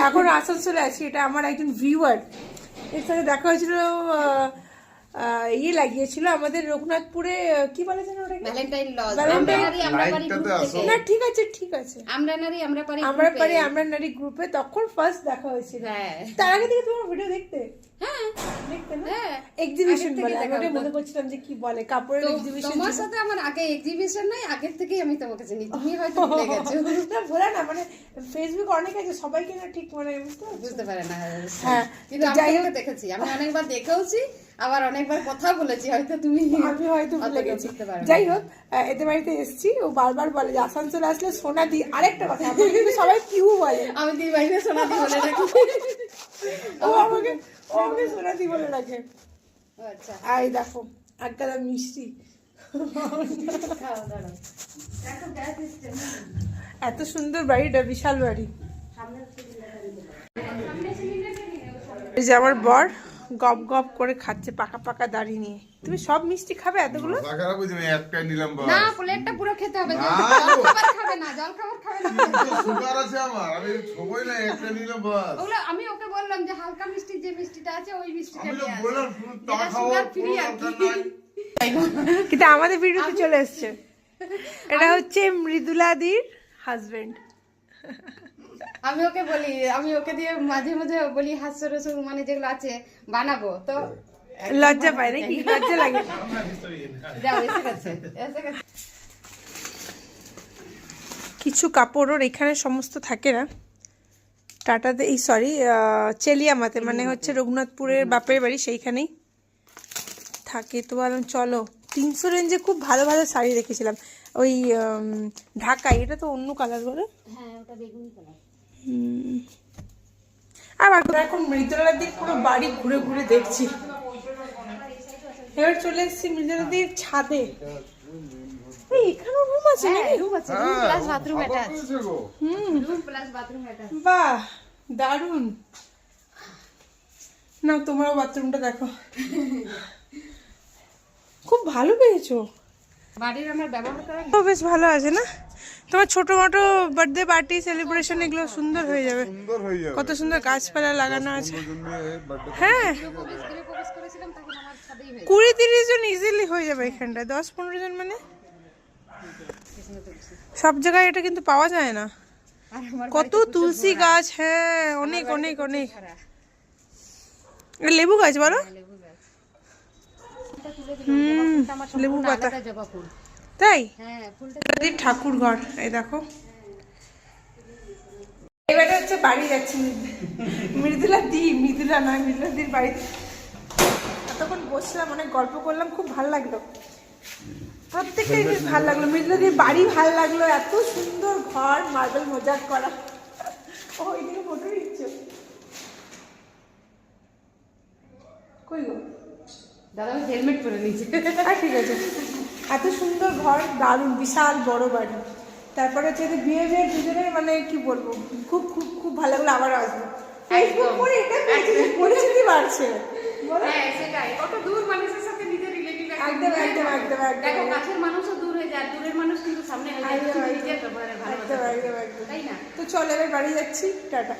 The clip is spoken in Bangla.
এখন আসানসোলে আছি এটা আমার একজন ভিউয়ার এর সাথে দেখা হয়েছিল ইয়ে লাগিয়েছিল আমাদের রঘুনাথপুরে কি বলে যেন ভ্যালেন্টাইন লজ। না ঠিক আছে ঠিক আছে। আমরা নারী আমরা পারি আমরা পারি আমরা নারী গ্রুপে তখন ফার্স্ট দেখা হয়েছিল। হ্যাঁ। তার আগে থেকে তোমার ভিডিও দেখতে? হ্যাঁ। দেখতে না? হ্যাঁ। এক্সিবিশন বলে। আমি মনে হতো। করছিলাম যে কি বলে কাপড়ের এক্সিবিশন তোমার সাথে আমার আগে এক্সিবিশন নাই আগের থেকেই আমি তোমাকে চিনি। তুমি হয়তো ভুলে গেছো। না ভোলা না মানে ফেসবুক অনেক আছে সবাইকে না ঠিক মানে বুঝতে পারে না। হ্যাঁ, কিন্তু আমি যাই হোক- দেখেছি। আমি অনেকবার দেখেওছি আবার অনেকবার কথা বলেছি হয়তো তুমি আমি হয়তো ভুলে গেছি। যাই হোক এদের বাড়িতে এসেছি ও বারবার বলে যে আসানসোলে আসলে সোনা দি আরেকটা কথা কিন্তু সবাই কিউ বলে। আমি দিই বাইরে শোনা দিই বলে রাখি? ও আমাকে ও আমাকে সোনা দি বলে রাখে। আচ্ছা। আই দেখো একগাদা মিষ্টি। এত সুন্দর বাড়িটা বিশাল বাড়ি। এই যে আমার বর গপ গপ করে খাচ্ছে পাকা পাকা দাড়ি নিয়ে। তুমি সব মিষ্টি খাবে এতগুলো? নিলাম না প্লেটটা পুরো খেতে হবে না। খাবে না জল খাবার খাবে না। সুগার আছে আমার আমি সময় নাই একটা নিলাম বাস। ওগুলো আমি ওকে বললাম যে হালকা মিষ্টি যে মিষ্টিটা আছে ওই মিষ্টিটা আমি বললাম আর কিন্তু আমাদের ভিডিওতে চলে এসছে। এটা হচ্ছে মৃদুলাদির হাজবেন্ড আমি ওকে বলি আমি ওকে দিয়ে মাঝে মাঝে বলি হাস্য রস মানে যেগুলো আছে বানাবো। তো লজ্জা পায় নাকি? লজ্জা লাগে। যাও এসে গেছে এসে গেছে। কিছু কাপড় ওর এখানে সমস্ত থাকে না। টাটাতে এই সরি চেলিয়ামাতে মানে হচ্ছে রঘুনাথপুরের বাপের বাড়ি সেইখানেই থাকে। তো বললাম চলো তিনশো রেঞ্জে খুব ভালো ভালো শাড়ি রেখেছিলাম ওই ঢাকাই এটা তো অন্য কালার বলে হ্যাঁ ওটা বেগুনি কালার হুম। আবার এখন মৃদুলাদির পুরো বাড়ি ঘুরে ঘুরে দেখছি। এবার চলে এসেছি মৃদুলাদির ছাদে। এখানেও রুম আছে নাকি? রুম আছে রুম প্লাস বাথরুম আবার এটা আছে হয়েছে রুম প্লাস বাথরুম এটা বাহ দারুণ। না তোমরাও বাথরুমটা দেখো। খুব ভালো পেয়েছ। বাড়ির আমার ব্যবহার করা বেশ ভালো আছে না? তোমার ছোট মোটো বার্থডে পার্টি সেলিব্রেশন এগুলো সুন্দর হয়ে যাবে। সুন্দর হয়ে যাবে। কত সুন্দর গাছপালা লাগানো আছে। হ্যাঁ। কুড়ি তিরিশ জন ইজিলি হয়ে যাবে এখানটায়। দশ পনেরো জন মানে? সব জায়গায় এটা কিন্তু পাওয়া যায় না। কত তুলসী গাছ হ্যাঁ অনেক অনেক অনেক। লেবু গাছ বলো। আমার লেবু পাতা। জবা ফুল। তাই? হ্যাঁ ফুলটা ঠাকুর ঘর এই দেখো। এবারে হচ্ছে বাড়ি যাচ্ছি মৃদুলা দি মৃদুলা নয় মৃদুলা দির বাড়িতে এতক্ষণ বসলাম অনেক গল্প করলাম খুব ভালো লাগল। প্রত্যেকটা জিনিস ভালো লাগল। মৃদুলা দির বাড়ি ভালো লাগল এত সুন্দর ঘর মার্বেল মজাক করা। ও এইদিকে ফটো নিচ্ছ। কই গো? দাদা হেলমেট পরে নিয়েছে। হ্যাঁ ঠিক আছে। এত সুন্দর ঘর দারুণ বিশাল বড় বাড়ি। তারপরে হচ্ছে বিয়ে বিয়ে দুজনের মানে কি বলব খুব খুব খুব ভালো লাগল আবার আসব। ফেসবুক করে এটা পরিচিতি বাড়ছে। হ্যাঁ সেটাই। কত দূর মানুষের সাথে নিজের রিলেটিভ একদম একদম একদম একদম। দেখো কাছের মানুষও দূর হয়ে যায় দূরের মানুষ কিন্তু সামনে হয়ে যায় নিজের ব্যবহারে তাই না? তো চল এবার বাড়ি যাচ্ছি। টাটা।